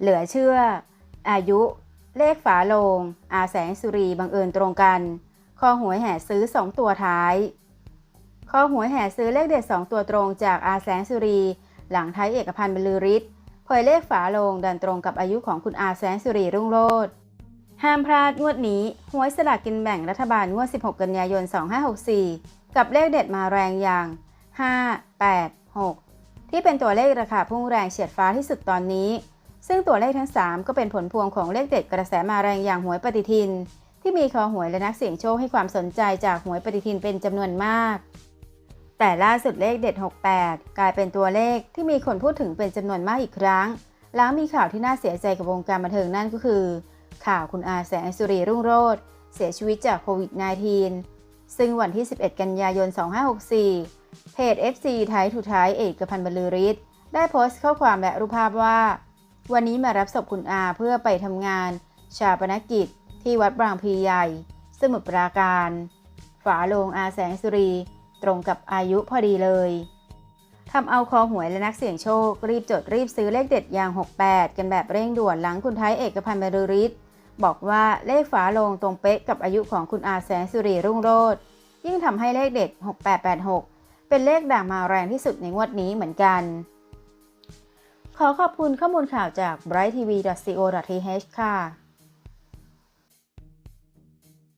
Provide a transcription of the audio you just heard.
เหลือเชื่อ อายุ เลขฝาโลง อาแสงสุรีบังเอิญตรงกันคอหวยแห่ซื้อ 2 ตัวท้ายคอหวยแห่ซื้อเลขเด็ด 2 ตัวตรงจากอาแสงสุรี หลังไทยเอกพันธ์บรรลือฤทธิ์เผยเลขฝาโลงดันตรงกับอายุของคุณอาแสงสุรีรุ่งโรจน์ห้ามพลาดงวดนี้หวยสลากกินแบ่งรัฐบาลงวด 16 กันยายน 2564 กับเลขเด็ดมาแรงอย่าง 5 8 6 ที่เป็นตัวเลขราคาพุ่งแรงเฉียดฟ้าที่สุดตอนนี้ ซึ่งตัวเลขทั้ง 3 ก็เป็นผลพวงของเลขเด็ดกระแสมาแรงอย่างหวยปฏิทิน ที่มีคอหวยและนักเสี่ยงโชคให้ความสนใจจากหวยปฏิทินเป็นจำนวนมาก แต่ล่าสุดเลขเด็ด 68 กลายเป็นตัวเลขที่มีคนพูดถึงเป็นจำนวนมากอีกครั้ง หลังมีข่าวที่น่าเสียใจกับวงการบันเทิงนั่นก็คือ ข่าวคุณอาแสงสุรีรุ่งโรจน์เสียชีวิตจากโควิด -19 ซึ่งวันที่ 11 กันยายน 2564 เพจ FC ไทยทูไทยเอกพันธ์บรรลือฤทธิ์ได้โพสต์ข้อความและรูปภาพว่า วันนี้มารับศพคุณอาเพื่อไปทำงาน ชาปนกิจ ที่วัดบางพลีใหญ่ สมุทรปราการ ฝาโลงอาแสงสุรี ตรงกับอายุพอดีเลยทำเอาคอหวยและนักเสี่ยงโชค รีบจดรีบซื้อเลขเด็ดอย่าง 68 กันแบบเร่งด่วนหลังคุณไทยเอกพันธ์บรรฤทธิ์บอกว่าเลขฝาโลงตรงเป๊ะกับอายุของคุณอาแสงสุรีรุ่งโรจน์ยิ่งทำให้เลขเด็ด 6886 เป็นเลขด่างมาแรงที่สุดในงวดนี้เหมือนกัน ขอขอบคุณข้อมูลข่าวจาก brightTV.co.th ค่ะ